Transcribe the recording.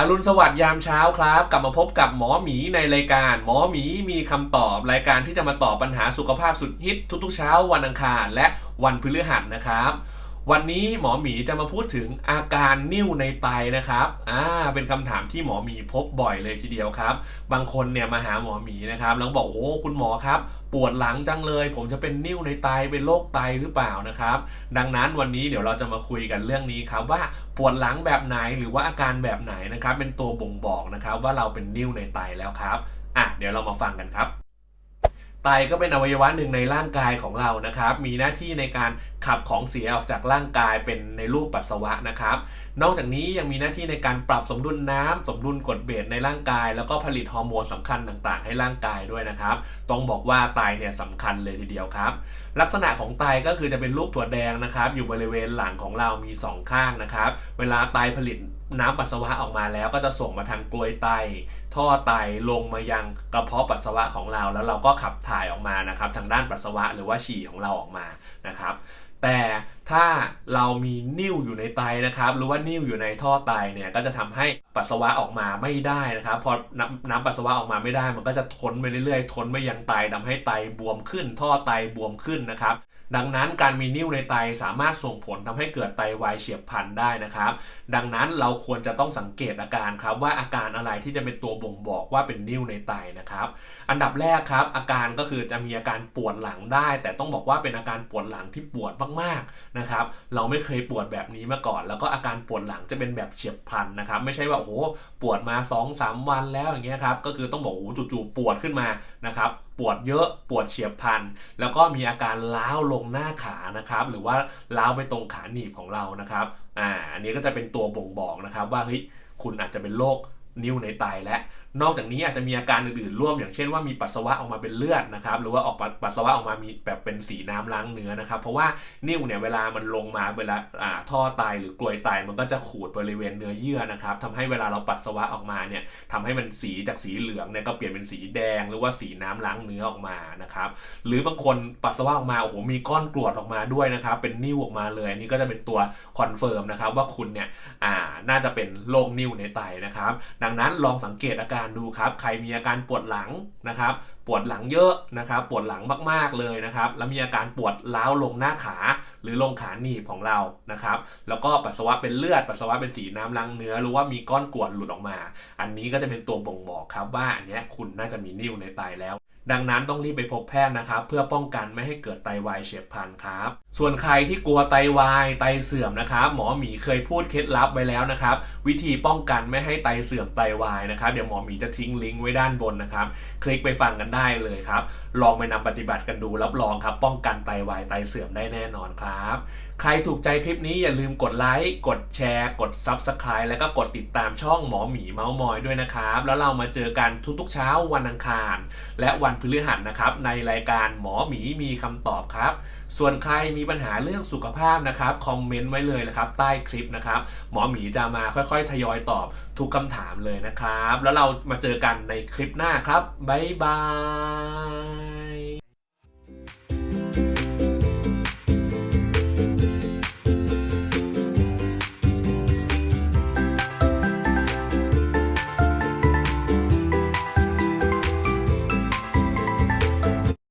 อรุณสวัสดิ์ยามเช้าครับ กลับมาพบกับหมอหมีในรายการ หมอหมีมีคำตอบ รายการที่จะมาตอบปัญหาสุขภาพสุดฮิตทุกๆเช้าวันอังคารและวันพฤหัสนะครับ วันนี้หมอหมีจะมาพูดถึงอาการนิ่วในไตนะครับอ่าเป็นคำถามที่หมอหมีพบบ่อยเลยทีเดียวครับ บางคนเนี่ยมาหาหมอหมีนะครับแล้วบอกโอ้คุณหมอครับ ปวดหลังจังเลย ผมจะเป็นนิ่วในไตเป็นโรคไตหรือเปล่านะครับ ดังนั้นวันนี้เดี๋ยวเราจะมาคุยกันเรื่องนี้ครับว่าปวดหลังแบบไหนหรือว่าอาการแบบไหนนะครับ เป็นตัวบ่งบอกนะครับว่าเราเป็นนิ่วในไตแล้วครับอะเดี๋ยวเรามาฟังกันครับ ไตก็เป็นอวัยวะหนึ่งในร่างกายของเรานะครับ มีหน้าที่ในการขับของเสียออกจากร่างกายเป็นในรูปปัสสาวะนะครับ นอกจากนี้ยังมีหน้าที่ในการปรับสมดุลน้ำสมดุลกรดเบสในร่างกาย แล้วก็ผลิตฮอร์โมนสำคัญต่างๆ ให้ร่างกายด้วยนะครับ ต้องบอกว่าไตเนี่ยสำคัญเลยทีเดียวครับ ลักษณะของไตก็คือจะเป็นรูปถั่วแดงนะครับ อยู่บริเวณหลังของเรามีสองข้างนะครับ เวลาไตผลิต น้ำปัสสาวะออกมาแล้วก็จะส่งมาทางกลวยไต ท่อไตลงมายังกระเพาะปัสสาวะของเรา แล้วเราก็ขับถ่ายออกมานะครับ ทางด้านปัสสาวะหรือว่าฉี่ของเราออกมานะครับ แต่ ถ้าเรามีนิ่วอยู่ในไตนะครับ หรือว่านิ่วอยู่ในท่อไตเนี่ยก็จะทำให้ปัสสาวะออกมาไม่ได้นะครับ พอน้ำน้ำปัสสาวะออกมาไม่ได้ มันก็จะทนไปเรื่อยๆ ทนไปยังไตทำให้ไตบวมขึ้น ท่อไตบวมขึ้นนะครับ ดังนั้นการมีนิ่วในไตสามารถส่งผลทำให้เกิดไตวายเฉียบพลันได้นะครับ ดังนั้นเราควรจะต้องสังเกตอาการครับว่าอาการอะไรที่จะเป็นตัวบ่งบอกว่าเป็นนิ่วในไตนะครับ อันดับแรกครับอาการก็คือจะมีอาการปวดหลังได้ แต่ต้องบอกว่าเป็นอาการปวดหลังที่ปวดมากๆนะครับ เราไม่เคยปวดแบบนี้มาก่อน แล้วก็อาการปวดหลังจะเป็นแบบเฉียบพลันนะครับ ไม่ใช่ว่าโอ้โหปวดมา 2-3 วันแล้วอย่างเงี้ยครับ ก็คือต้องบอกโอ้จู่ๆปวดขึ้นมานะครับปวดเยอะปวดเฉียบพลัน แล้วก็มีอาการล้าวลงหน้าขานะครับ หรือว่าล้าวไปตรงขาหนีบของเรานะครับอ่าอันนี้ก็จะเป็นตัวบ่งบอกนะครับ ว่าเฮ้ยคุณอาจจะเป็นโรคนิ่วในไตและ นอกจากนี้อาจจะมีอาการอื่นๆร่วม อย่างเช่นว่ามีปัสสาวะออกมาเป็นเลือดนะครับ หรือว่าออกปัสสาวะออกมามีแบบเป็นสีน้ำล้างเนื้อนะครับ เพราะว่านิ่วเนี่ยเวลามันลงมาเวลาท่อไตหรือกลวยไตมันก็จะขูดบริเวณเนื้อเยื่อนะครับทำให้เวลาเราปัสสาวะออกมาเนี่ยทำให้มันสีจากสีเหลืองเนี่ยก็เปลี่ยนเป็นสีแดง หรือว่าสีน้ำล้างเนื้อออกมานะครับหรือบางคนปัสสาวะออกมาโอ้โหมีก้อนกรวดออกมาด้วยนะครับเป็นนิ่วออกมาเลยอันนี่ก็จะเป็นตัวคอนเฟิร์มนะครับว่าคุณเนี่ยน่าจะเป็นโรคนิ่วในไตนะครับ ดังนั้นลองสังเกตอาการดูครับ ใครมีอาการปวดหลังนะครับ ปวดหลังเยอะนะครับ ปวดหลังมากๆเลยนะครับ แล้วมีอาการปวดล้าวลงหน้าขา หรือลงขาหนีบของเรานะครับ แล้วก็ปัสสาวะเป็นเลือด ปัสสาวะเป็นสีน้ำลังเนื้อ หรือว่ามีก้อนกรวดหลุดออกมา อันนี้ก็จะเป็นตัวบ่งบอกครับว่าอันนี้คุณน่าจะมีนิ่วในไตแล้ว ดังนั้นต้องรีบไปพบแพทย์นะครับ เพื่อป้องกันไม่ให้เกิดไตวายเฉียบพลันครับ ส่วนใครที่กลัวไตวาย ไตเสื่อมนะครับ หมอหมีเคยพูดเคล็ดลับไว้แล้วนะครับ วิธีป้องกันไม่ให้ไตเสื่อมไตวายนะครับ เดี๋ยวหมอหมีจะทิ้งลิงก์ไว้ด้านบนนะครับ คลิกไปฟังกันได้เลยครับ ลองไปนำปฏิบัติกันดูรับรองครับ ป้องกันไตวายไตเสื่อมได้แน่นอนครับ ใครถูกใจคลิปนี้อย่าลืมกดไลค์กดแชร์ กด Subscribe แล้วก็กดติดตามช่องหมอหมีเมาส์มอยด้วยนะครับแล้วเรามาเจอกันทุกๆเช้าวันอังคาร และวันพฤหัสนะครับในรายการหมอหมีมีคำตอบครับ ส่วนใครมีปัญหาเรื่องสุขภาพนะครับคอมเมนต์ไว้เลยนะครับใต้คลิปนะครับหมอหมีจะมาค่อยๆ ทยอยตอบทุกคำถามเลยนะครับ แล้วเรามาเจอกันในคลิปหน้าครับบ๊ายบาย